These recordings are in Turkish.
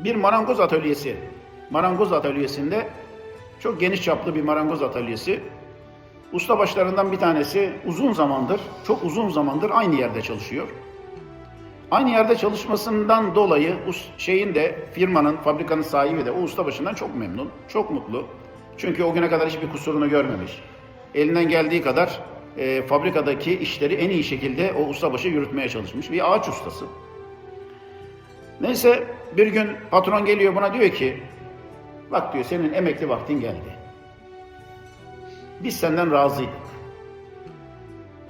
bir marangoz atölyesi. Marangoz atölyesinde çok geniş çaplı bir marangoz atölyesi. Ustabaşlarından bir tanesi uzun zamandır, çok uzun zamandır aynı yerde çalışıyor. Aynı yerde çalışmasından dolayı şeyin de firmanın, fabrikanın sahibi de o ustabaşından çok memnun, çok mutlu. Çünkü o güne kadar hiçbir kusurunu görmemiş. Elinden geldiği kadar e, fabrikadaki işleri en iyi şekilde o ustabaşı yürütmeye çalışmış. Bir ağaç ustası. Neyse bir gün patron geliyor buna diyor ki bak diyor senin emekli vaktin geldi. Biz senden razıydık.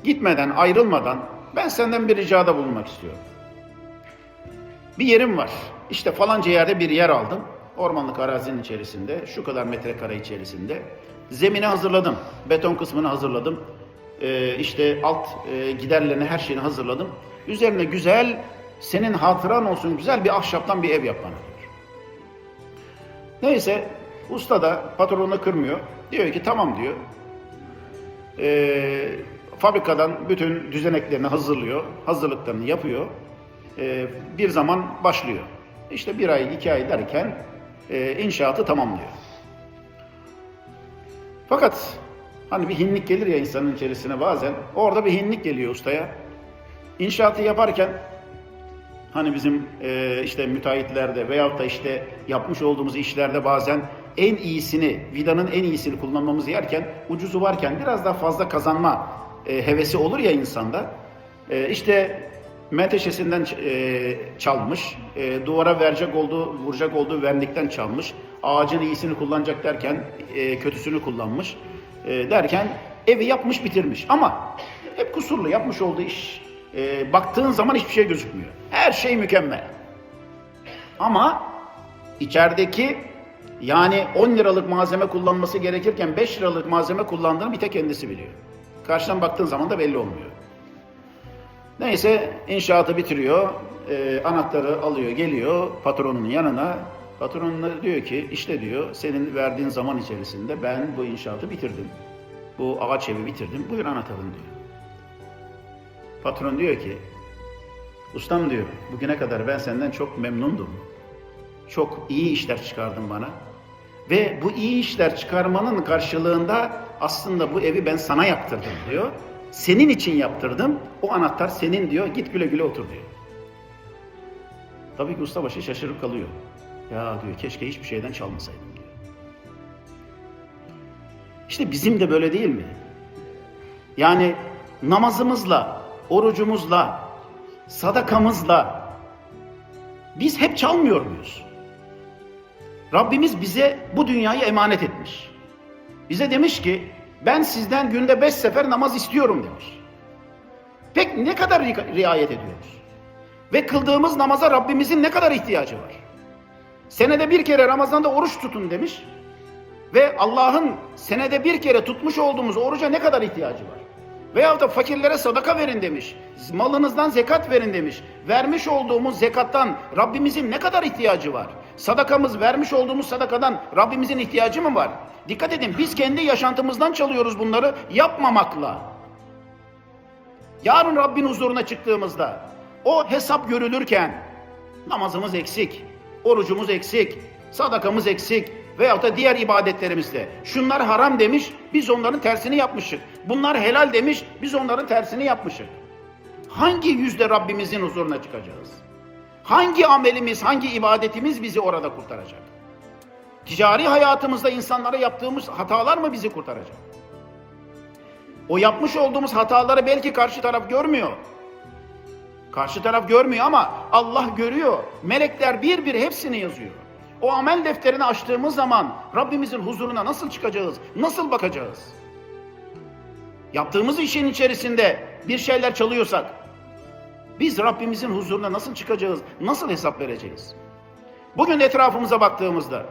Gitmeden ayrılmadan ben senden bir ricada bulunmak istiyorum. Bir yerim var. İşte falanca yerde bir yer aldım. Ormanlık arazinin içerisinde, şu kadar metrekare içerisinde. Zemini hazırladım. Beton kısmını hazırladım. Ee, işte alt e, giderlerini, her şeyini hazırladım. Üzerine güzel, senin hatıran olsun güzel bir ahşaptan bir ev yap bana diyor. Neyse, usta da patronunu kırmıyor. Diyor ki tamam diyor. Ee, fabrikadan bütün düzeneklerini hazırlıyor. Hazırlıklarını yapıyor e, bir zaman başlıyor. İşte bir ay, iki ay derken e, inşaatı tamamlıyor. Fakat hani bir hinlik gelir ya insanın içerisine bazen. Orada bir hinlik geliyor ustaya. İnşaatı yaparken hani bizim e, işte müteahhitlerde veyahut da işte yapmış olduğumuz işlerde bazen en iyisini, vidanın en iyisini kullanmamız yerken ucuzu varken biraz daha fazla kazanma e, hevesi olur ya insanda. E, işte menteşesinden e, çalmış, e, duvara verecek olduğu, vuracak olduğu vernikten çalmış, ağacın iyisini kullanacak derken e, kötüsünü kullanmış e, derken evi yapmış bitirmiş. Ama hep kusurlu yapmış olduğu iş. E, baktığın zaman hiçbir şey gözükmüyor. Her şey mükemmel. Ama içerideki yani 10 liralık malzeme kullanması gerekirken 5 liralık malzeme kullandığını bir tek kendisi biliyor. Karşıdan baktığın zaman da belli olmuyor. Neyse inşaatı bitiriyor. Ee, anahtarı alıyor, geliyor patronunun yanına. Patronuna diyor ki işte diyor senin verdiğin zaman içerisinde ben bu inşaatı bitirdim. Bu ağaç evi bitirdim. Buyur anahtarın diyor. Patron diyor ki ustam diyor bugüne kadar ben senden çok memnundum. Çok iyi işler çıkardın bana. Ve bu iyi işler çıkarmanın karşılığında aslında bu evi ben sana yaptırdım diyor. Senin için yaptırdım. O anahtar senin diyor. Git güle güle otur diyor. Tabii ki ustabaşı şaşırıp kalıyor. Ya diyor keşke hiçbir şeyden çalmasaydım diyor. İşte bizim de böyle değil mi? Yani namazımızla, orucumuzla, sadakamızla biz hep çalmıyor muyuz? Rabbimiz bize bu dünyayı emanet etmiş. Bize demiş ki ben sizden günde beş sefer namaz istiyorum demiş. Pek ne kadar ri- riayet ediyoruz? Ve kıldığımız namaza Rabbimizin ne kadar ihtiyacı var? Senede bir kere Ramazan'da oruç tutun demiş. Ve Allah'ın senede bir kere tutmuş olduğumuz oruca ne kadar ihtiyacı var? Veyahut da fakirlere sadaka verin demiş. Malınızdan zekat verin demiş. Vermiş olduğumuz zekattan Rabbimizin ne kadar ihtiyacı var? Sadakamız vermiş olduğumuz sadakadan Rabbimizin ihtiyacı mı var? Dikkat edin biz kendi yaşantımızdan çalıyoruz bunları yapmamakla. Yarın Rabbin huzuruna çıktığımızda o hesap görülürken namazımız eksik, orucumuz eksik, sadakamız eksik veyahut da diğer ibadetlerimizde şunlar haram demiş, biz onların tersini yapmışık. Bunlar helal demiş, biz onların tersini yapmışık. Hangi yüzde Rabbimizin huzuruna çıkacağız? Hangi amelimiz, hangi ibadetimiz bizi orada kurtaracak? Ticari hayatımızda insanlara yaptığımız hatalar mı bizi kurtaracak? O yapmış olduğumuz hataları belki karşı taraf görmüyor. Karşı taraf görmüyor ama Allah görüyor. Melekler bir bir hepsini yazıyor. O amel defterini açtığımız zaman Rabbimizin huzuruna nasıl çıkacağız? Nasıl bakacağız? Yaptığımız işin içerisinde bir şeyler çalıyorsak biz Rabbimizin huzuruna nasıl çıkacağız? Nasıl hesap vereceğiz? Bugün etrafımıza baktığımızda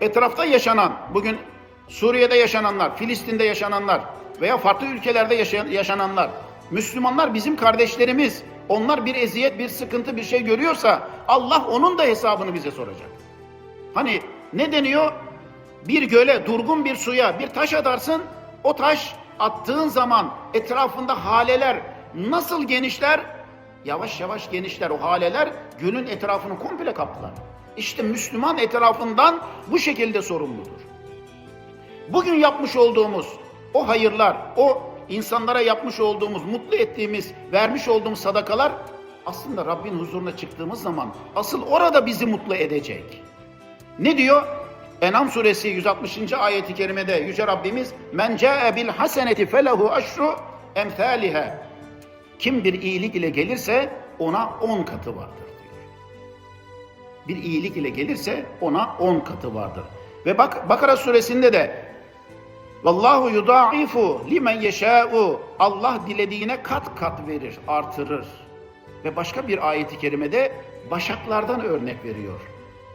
etrafta yaşanan, bugün Suriye'de yaşananlar, Filistin'de yaşananlar veya farklı ülkelerde yaşayan, yaşananlar, Müslümanlar bizim kardeşlerimiz. Onlar bir eziyet, bir sıkıntı, bir şey görüyorsa Allah onun da hesabını bize soracak. Hani ne deniyor? Bir göle, durgun bir suya bir taş atarsın, o taş attığın zaman etrafında haleler nasıl genişler? yavaş yavaş genişler. O haleler gölün etrafını komple kaplar. İşte Müslüman etrafından bu şekilde sorumludur. Bugün yapmış olduğumuz o hayırlar, o insanlara yapmış olduğumuz, mutlu ettiğimiz, vermiş olduğumuz sadakalar aslında Rabbin huzuruna çıktığımız zaman asıl orada bizi mutlu edecek. Ne diyor? Enam suresi 160. ayeti kerimede Yüce Rabbimiz Men ca'e bil haseneti felehu aşru emthaliha Kim bir iyilik ile gelirse ona on katı vardır diyor. Bir iyilik ile gelirse ona on katı vardır. Ve bak Bakara suresinde de Vallahu yudaifu limen yeşâ'u Allah dilediğine kat kat verir, artırır. Ve başka bir ayeti kerimede başaklardan örnek veriyor.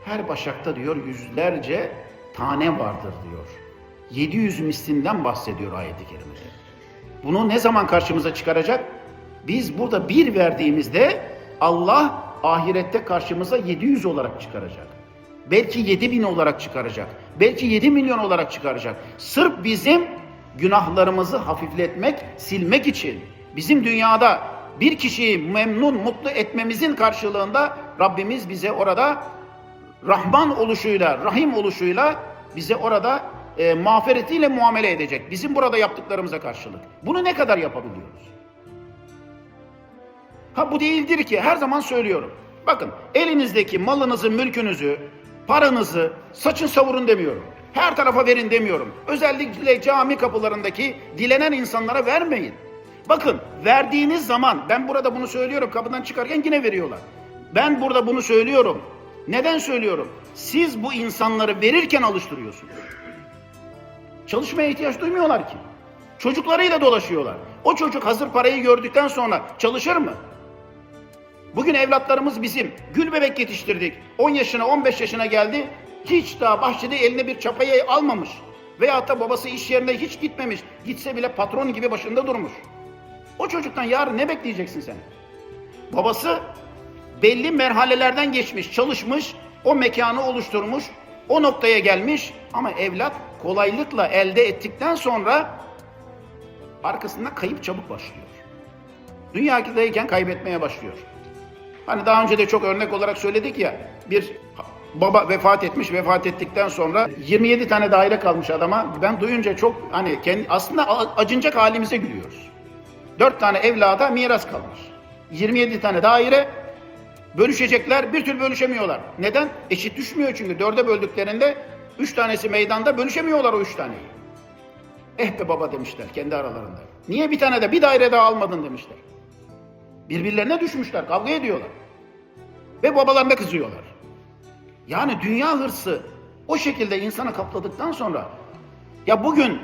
Her başakta diyor yüzlerce tane vardır diyor. 700 mislinden bahsediyor ayeti kerimede. Bunu ne zaman karşımıza çıkaracak? Biz burada bir verdiğimizde Allah ahirette karşımıza 700 olarak çıkaracak. Belki 7 bin olarak çıkaracak. Belki 7 milyon olarak çıkaracak. Sırf bizim günahlarımızı hafifletmek, silmek için bizim dünyada bir kişiyi memnun, mutlu etmemizin karşılığında Rabbimiz bize orada Rahman oluşuyla, Rahim oluşuyla bize orada e, mağfiretiyle muamele edecek. Bizim burada yaptıklarımıza karşılık. Bunu ne kadar yapabiliyoruz? Ha bu değildir ki her zaman söylüyorum. Bakın elinizdeki malınızı, mülkünüzü, paranızı saçın savurun demiyorum. Her tarafa verin demiyorum. Özellikle cami kapılarındaki dilenen insanlara vermeyin. Bakın verdiğiniz zaman ben burada bunu söylüyorum kapıdan çıkarken yine veriyorlar. Ben burada bunu söylüyorum. Neden söylüyorum? Siz bu insanları verirken alıştırıyorsunuz. Çalışmaya ihtiyaç duymuyorlar ki. Çocuklarıyla dolaşıyorlar. O çocuk hazır parayı gördükten sonra çalışır mı? Bugün evlatlarımız bizim. Gül bebek yetiştirdik. 10 yaşına 15 yaşına geldi. Hiç daha bahçede eline bir çapayı almamış. Veyahut da babası iş yerine hiç gitmemiş. Gitse bile patron gibi başında durmuş. O çocuktan yarın ne bekleyeceksin sen? Babası belli merhalelerden geçmiş, çalışmış, o mekanı oluşturmuş, o noktaya gelmiş ama evlat kolaylıkla elde ettikten sonra arkasında kayıp çabuk başlıyor. Dünyadayken kaybetmeye başlıyor. Hani daha önce de çok örnek olarak söyledik ya bir baba vefat etmiş vefat ettikten sonra 27 tane daire kalmış adama ben duyunca çok hani kendi, aslında acınacak halimize gülüyoruz. 4 tane evlada miras kalmış. 27 tane daire bölüşecekler bir türlü bölüşemiyorlar. Neden? Eşit düşmüyor çünkü dörde böldüklerinde 3 tanesi meydanda bölüşemiyorlar o 3 taneyi. Eh be baba demişler kendi aralarında. Niye bir tane de bir daire daha almadın demişler. Birbirlerine düşmüşler, kavga ediyorlar. Ve babalarına kızıyorlar. Yani dünya hırsı o şekilde insanı kapladıktan sonra ya bugün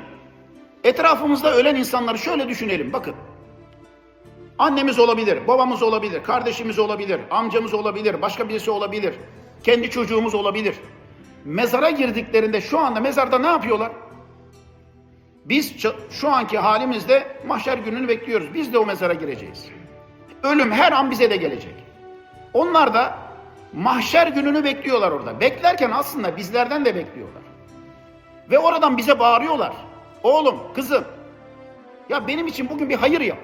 etrafımızda ölen insanları şöyle düşünelim bakın. Annemiz olabilir, babamız olabilir, kardeşimiz olabilir, amcamız olabilir, başka birisi olabilir, kendi çocuğumuz olabilir. Mezara girdiklerinde şu anda mezarda ne yapıyorlar? Biz şu anki halimizde mahşer gününü bekliyoruz. Biz de o mezara gireceğiz. Ölüm her an bize de gelecek. Onlar da mahşer gününü bekliyorlar orada. Beklerken aslında bizlerden de bekliyorlar. Ve oradan bize bağırıyorlar. Oğlum, kızım, ya benim için bugün bir hayır yap.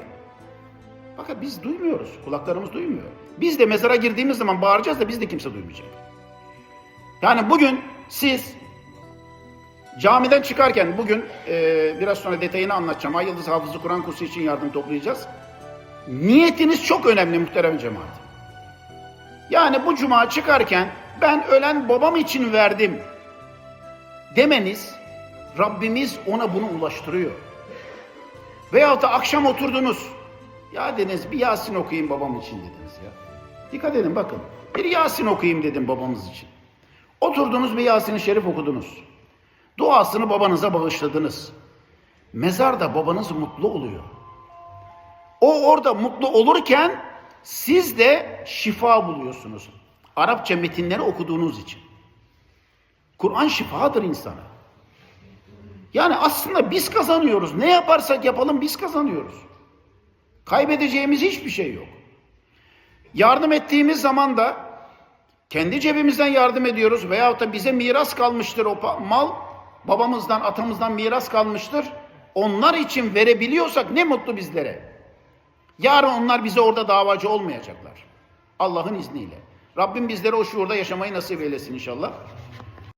Fakat biz duymuyoruz. Kulaklarımız duymuyor. Biz de mezara girdiğimiz zaman bağıracağız da biz de kimse duymayacak. Yani bugün siz camiden çıkarken bugün e, biraz sonra detayını anlatacağım. Ay Yıldız Hafızı Kur'an kursu için yardım toplayacağız. Niyetiniz çok önemli muhterem cemaat. Yani bu cuma çıkarken ben ölen babam için verdim demeniz Rabbimiz ona bunu ulaştırıyor. Veyahut da akşam oturdunuz. Ya dediniz bir Yasin okuyayım babam için dediniz ya. Dikkat edin bakın. Bir Yasin okuyayım dedim babamız için. Oturdunuz bir Yasin-i Şerif okudunuz. Duasını babanıza bağışladınız. Mezarda babanız mutlu oluyor. O orada mutlu olurken siz de şifa buluyorsunuz. Arapça metinleri okuduğunuz için. Kur'an şifadır insana. Yani aslında biz kazanıyoruz. Ne yaparsak yapalım biz kazanıyoruz. Kaybedeceğimiz hiçbir şey yok. Yardım ettiğimiz zaman da kendi cebimizden yardım ediyoruz veyahut da bize miras kalmıştır o mal. Babamızdan, atamızdan miras kalmıştır. Onlar için verebiliyorsak ne mutlu bizlere. Yarın onlar bize orada davacı olmayacaklar. Allah'ın izniyle. Rabbim bizlere o şuurda yaşamayı nasip eylesin inşallah.